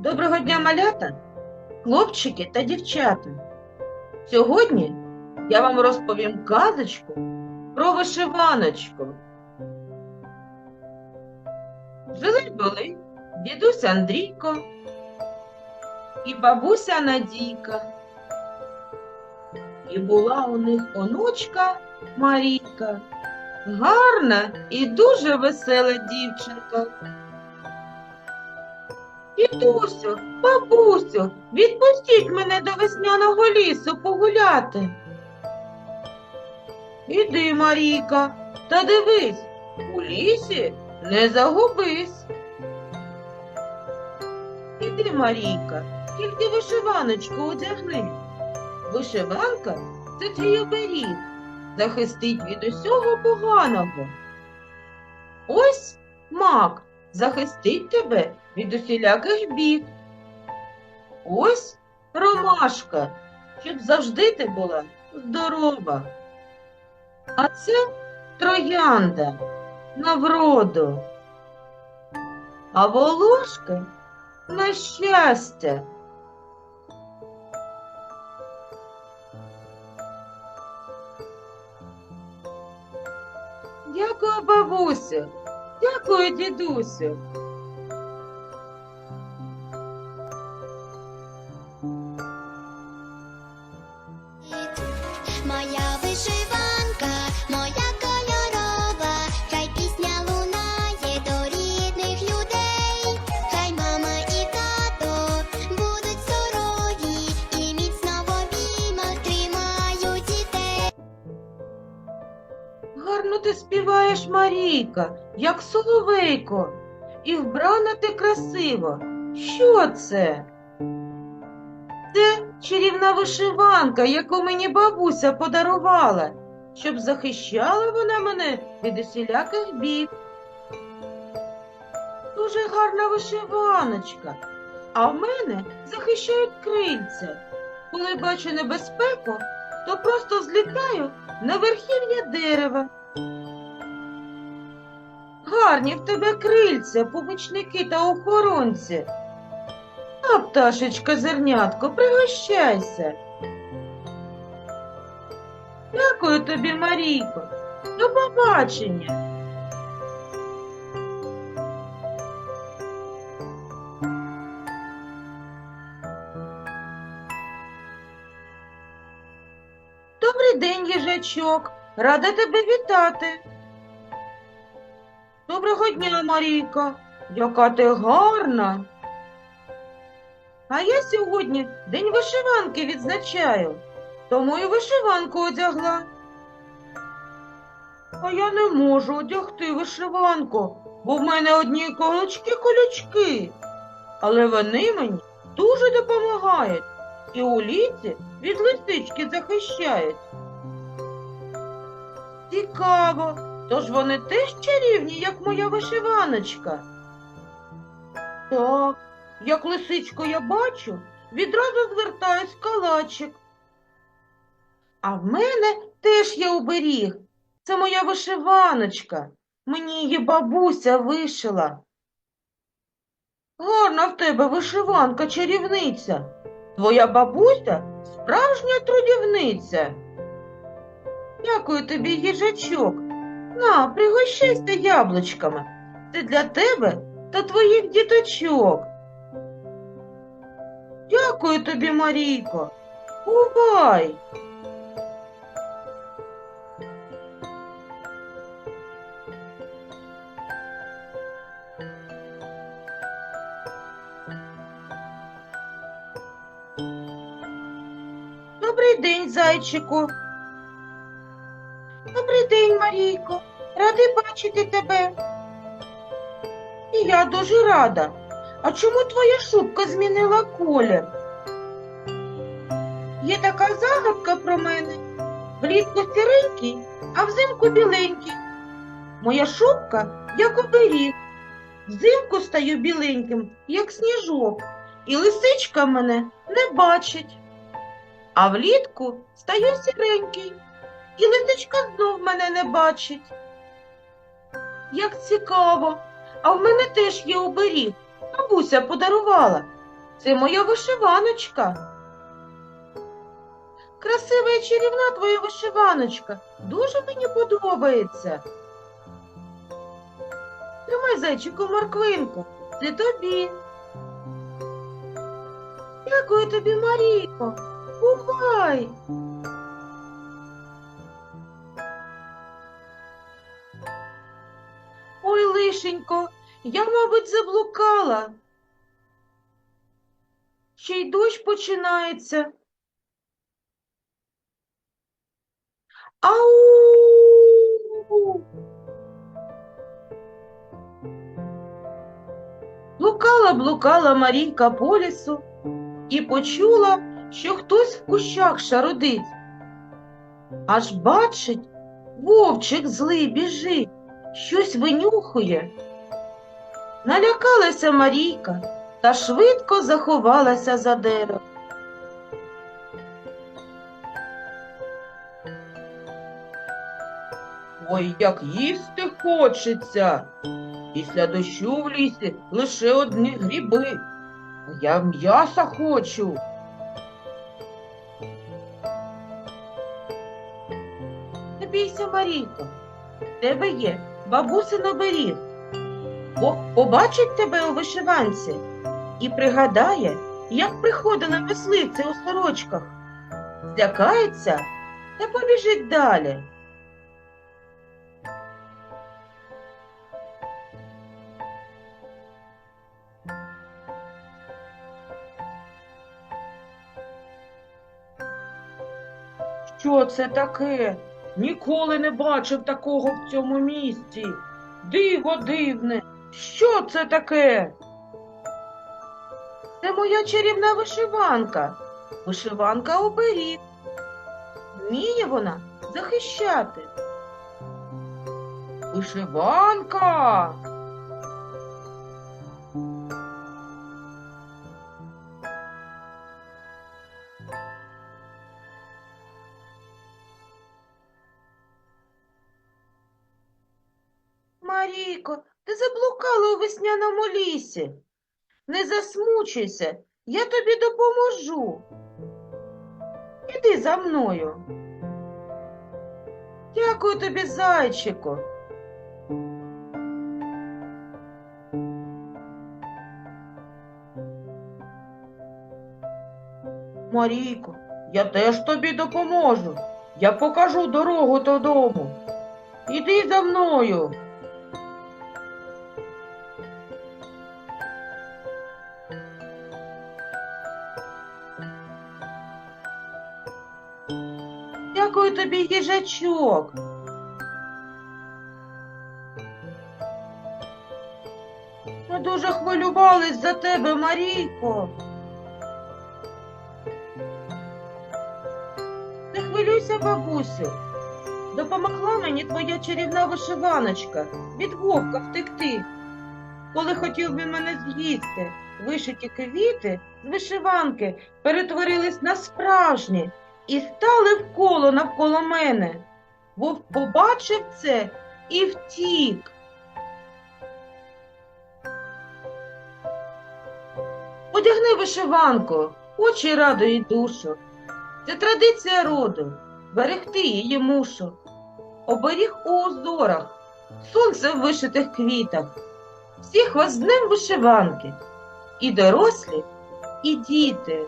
Доброго дня, малята, хлопчики та дівчата. Сьогодні я вам розповім казочку про вишиваночку. Жили були дідусь Андрійко і бабуся Надійка. І була у них онучка Марійка, гарна і дуже весела дівчинка. Дідусю, бабусю, відпустіть мене до весняного лісу погуляти. Іди, Марійка, та дивись, у лісі не загубись. Іди, Марійка, тільки вишиваночку одягни. Вишиванка це твій оберіг, захистить від усього поганого. Ось мак захистить тебе від усіляких бід. Ось ромашка, щоб завжди ти була здорова. А це троянда на вроду, а волошки на щастя. Дякую, бабусю. Дякую, дідусю. Співаєш, Марійка, як соловейко, і вбрана ти красиво. Що це? Це чарівна вишиванка, яку мені бабуся подарувала, щоб захищала вона мене від усіляких бід. Дуже гарна вишиваночка, а в мене захищають крильця. Коли бачу небезпеку, то просто злітаю на верхів'я дерева. Гарні в тебе крильця, помічники та охоронці. А, пташечка зернятко, пригощайся. Дякую тобі, Марійко. До побачення. Добрий день, їжачок. Рада тебе вітати. Доброго дня, Марійко. Яка ти гарна. А я сьогодні день вишиванки відзначаю, тому і вишиванку одягла. А я не можу одягти вишиванку, бо в мене одні колочки-колючки. Але вони мені дуже допомагають і у ліці від лисички захищають. Цікаво, тож вони теж чарівні, як моя вишиваночка. Так, як лисичку я бачу, відразу звертаюсь в калачик. А в мене теж є оберіг. Це моя вишиваночка. Мені її бабуся вишила. Гарна в тебе вишиванка, чарівниця. Твоя бабуся справжня трудівниця. Дякую тобі, їжачок. На, пригощайся яблучками. Це для тебе та твоїх діточок. Дякую тобі, Марійко. Бувай. Добрий день, зайчику. Добрий день, Марійко. Радий бачити тебе. І я дуже рада. А чому твоя шубка змінила колір? Є така загадка про мене. Влітку сіренький, а взимку біленький. Моя шубка, як оберіг. Взимку стаю біленьким, як сніжок, і лисичка мене не бачить. А влітку стаю сіренький, і лисичка знов мене не бачить. Як цікаво, А в мене теж є оберіг. Бабуся подарувала. Це моя вишиваночка. Красива і чарівна твоя вишиваночка. Дуже мені подобається. Тримай зайчику морквинку. Це тобі. Дякую тобі, Марійко. Бувай. Ой, я, мабуть, заблукала. Ще й дощ починається. Ау! Блукала, блукала Марійка по лісу і почула, що хтось в кущах шародить. Аж бачить, вовчик злий біжить, щось винюхує. Налякалася Марійка та швидко заховалася за дерево. Ой, як їсти хочеться. Після дощу в лісі лише одні гриби. Я м'яса хочу. Не бійся, Марійко, в тебе є бабусин оберіг. Бог побачить тебе у вишиванці і пригадає, як приходила мисливця у сорочках. Злякається та побіжить далі. Що це таке? Ніколи не бачив такого в цьому місці. Диво дивне. Що це таке? Це моя чарівна вишиванка. Вишиванка оберіг. Вміє вона захищати. Вишиванка. Марійко, ти заблукала у весняному лісі. Не засмучуйся, я тобі допоможу. Іди за мною. Дякую тобі, зайчику. Марійко, я теж тобі допоможу. Я покажу дорогу додому. Іди за мною. Дякую тобі, їжачок. Ми дуже хвилювались за тебе, Марійко. Не хвилюйся, бабусю. Допомогла мені твоя чарівна вишиваночка від вовка втекти. Коли хотів він мене з'їсти, вишиті квіти з вишиванки перетворились на справжні і стали вколо навколо мене. Вовк побачив це і втік. Одягни вишиванку, очі радують душу. Це традиція роду, берегти її мушу. Оберіг у узорах, сонце в вишитих квітах. Всіх вас з днем вишиванки, і дорослі, і діти.